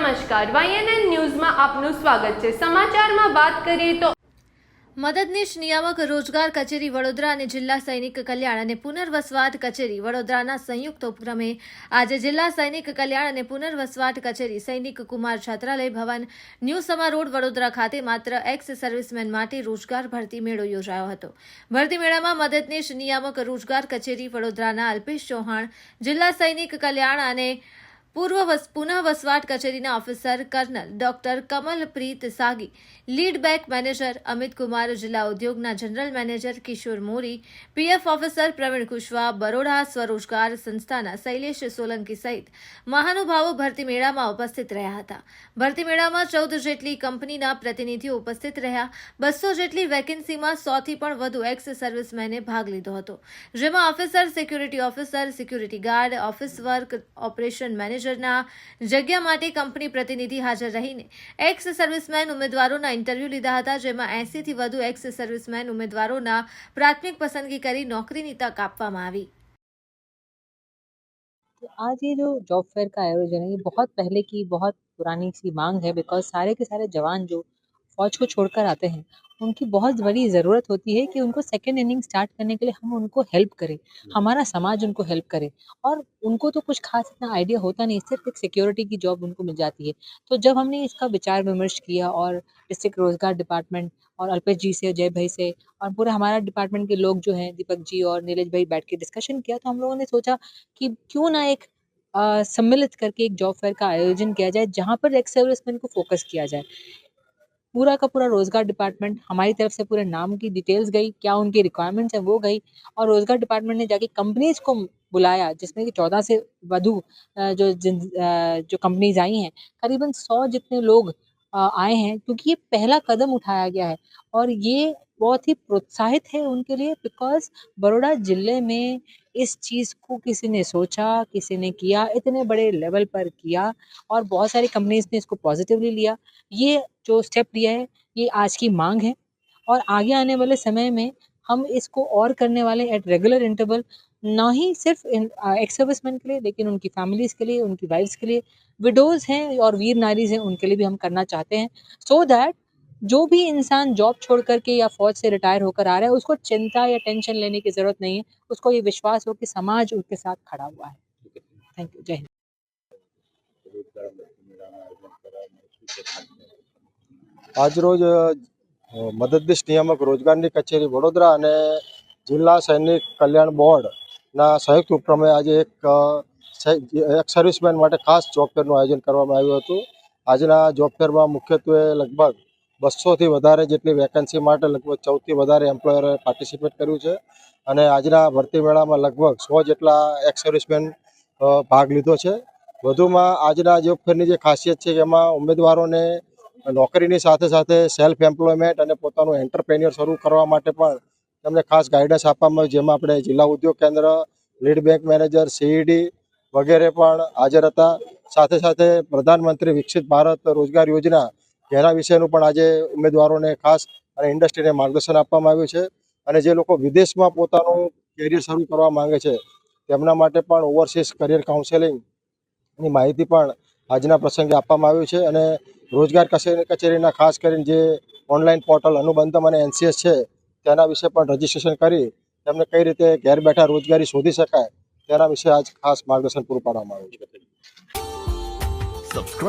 નમસ્કાર વાયએનએન ન્યૂઝમાં આપનું સ્વાગત છે સમાચારમાં વાત કરીએ તો મદદનીશ નિયામક રોજગાર કચેરી વડોદરા અને જિલ્લા સૈનિક કલ્યાણ અને પુનર્વસવાટ કચેરી વડોદરાના સંયુક્ત ઉપક્રમે આજે જિલ્લા સૈનિક કલ્યાણ અને પુનર્વસવાટ કચેરી સૈનિક કુમાર છાત્રાલય ભવન ન્યૂ સમા રોડ વડોદરા ખાતે માત્ર એક્સ સર્વિસમેન માટે રોજગાર ભરતી મેળો યોજાયો હતો ભરતી મેળામાં મદદનીશ નિયામક રોજગાર કચેરી વડોદરાના અલ્પેશ ચૌહાણ જિલ્લા સૈનિક કલ્યાણ અને પૂર્વ પુનઃ વસવાટ કચેરીના officer colonel doctor Kamalpreet Sagi lead bank manager Amit Kumar જિલ્લા ઉદ્યોગના general manager Kishore Mori PF officer Praveen Kushwa Baroda સ્વરોજગાર સંસ્થાના શૈલેષ સોલંકી સહિત મહાનુભાવો ભરતી મેળામાં ઉપસ્થિત રહ્યા હતા ભરતી મેળામાં ચૌદ જેટલી કંપનીના પ્રતિનિધિઓ ઉપસ્થિત રહ્યા બસો જેટલી વેકેન્સીમાં સોથી પણ વધુ એક્સ સર્વિસમેને ભાગ લીધો હતો જેમાં officer security officer security guard office work operation manager મેનેજરના જગ્યા માટે કંપની પ્રતિનિધિ હાજર રહીને એક્સ સર્વિસમેન ઉમેદવારોના ઇન્ટરવ્યૂ લીધા હતા જેમાં એંસીથી વધુ એક્સ સર્વિસમેન ઉમેદવારોના પ્રાથમિક પસંદગી કરી નોકરીની તક આપવામાં આવી आज ये जो जॉब फेयर का आयोजन है ये बहुत पहले की बहुत पुरानी सी मांग है बिकॉज सारे के सारे जवान जो फौज को छोड़कर आते हैं उनकी बहुत बड़ी ज़रूरत होती है कि उनको सेकेंड इनिंग स्टार्ट करने के लिए हम उनको हेल्प करें हमारा समाज उनको हेल्प करे और उनको तो कुछ खास इतना आइडिया होता नहीं सिर्फ एक सिक्योरिटी की जॉब उनको मिल जाती है तो जब हमने इसका विचार विमर्श किया और डिस्ट्रिक्ट रोज़गार डिपार्टमेंट और अल्पेश जी से जय भाई से और पूरा हमारा डिपार्टमेंट के लोग जो हैं दीपक जी और नीरज भाई बैठ के डिस्कशन किया तो हम लोगों ने सोचा कि क्यों ना एक सम्मिलित करके एक जॉब फेयर का आयोजन किया जाए जहाँ पर एक्स सर्विसमैन को फोकस किया जाए पूरा का पूरा रोजगार डिपार्टमेंट हमारी तरफ से पूरे नाम की डिटेल्स गई क्या उनकी रिक्वायरमेंट्स हैं वो गई और रोजगार डिपार्टमेंट ने जाके कंपनीज को बुलाया जिसमें कि चौदह से वधु जो जिन जो कंपनीज आई हैं करीबन सौ जितने लोग आए हैं क्योंकि ये पहला कदम उठाया गया है और ये बहुत ही प्रोत्साहित है उनके लिए बिकॉज बड़ौदा ज़िले में इस चीज़ को किसी ने सोचा किसी ने किया इतने बड़े लेवल पर किया और बहुत सारी कंपनीज ने इसको पॉजिटिवली लिया ये जो स्टेप लिया है ये आज की मांग है और आगे आने वाले समय में हम इसको और करने वाले एट रेगुलर इंटरवल ना ही सिर्फ एक्स सर्विसमैन के लिए लेकिन उनकी फैमिलीज़ के लिए उनकी वाइफ्स के लिए विडोज़ हैं और वीर नारीज हैं उनके लिए भी हम करना चाहते हैं सो so दैट જો ભી انسان જોબ છોડ કરકે કે ય ફौज સે રિટેર હોકર આ રહે ઉસકો ચિંતા કે ટેન્શન લેને કી જરૂરત નહીં હે ઉસકો ય વિશ્વાસ હો કે સમાજ ઉસકે સાથ ખડા હુઆ હે થેન્ક યુ જય હિન્દ આજ રોજ મદદ ભિષ્ટ નિયમાક રોજગાર ની કચેરી વડોદરા અને જિલ્લા સૈનિક કલ્યાણ બોર્ડ ના સહયોગ સુપરમે આજે એક એક સર્વિસમેન માટે ખાસ જોબ ફેર નો આયોજન કરવા મે આવ્યુ હુ તો આજ ના જોબ ફેર માં મુખ્યત્વે લગભગ બસોથી વધારે જેટલી વેકન્સી માટે લગભગ ચૌદથી વધારે એમ્પ્લોયરે પાર્ટિસિપેટ કર્યું છે અને આજના ભરતી મેળામાં લગભગ સો જેટલા એક્સ ભાગ લીધો છે વધુમાં આજના જોબ ફેરની જે ખાસિયત છે કે એમાં ઉમેદવારોને નોકરીની સાથે સાથે સેલ્ફ એમ્પ્લોયમેન્ટ અને પોતાનું એન્ટરપ્રેન્યોર શરૂ કરવા માટે પણ તેમને ખાસ ગાઈડન્સ આપવામાં આવ્યું જેમાં આપણે જિલ્લા ઉદ્યોગ કેન્દ્ર લીડ બેંક મેનેજર સીઈડી વગેરે પણ હાજર હતા સાથે સાથે પ્રધાનમંત્રી વિકસિત ભારત રોજગાર યોજના જેના વિશેનું પણ આજે ઉમેદવારોને ખાસ અને ઇન્ડસ્ટ્રીને માર્ગદર્શન આપવામાં આવ્યું છે અને જે લોકો વિદેશમાં પોતાનું કેરિયર શરૂ કરવા માગે છે તેમના માટે પણ ઓવરસીઝ કરિયર કાઉન્સેલિંગની માહિતી પણ આજના પ્રસંગે આપવામાં આવ્યું છે અને રોજગાર કચેરીના ખાસ કરીને જે ઓનલાઈન પોર્ટલ અનુબંધમ અને એનસીએસ છે તેના વિશે પણ રજીસ્ટ્રેશન કરી તેમને કઈ રીતે ઘેર બેઠા રોજગારી શોધી શકાય તેના વિશે આજ ખાસ માર્ગદર્શન પૂરું પાડવામાં આવ્યું છે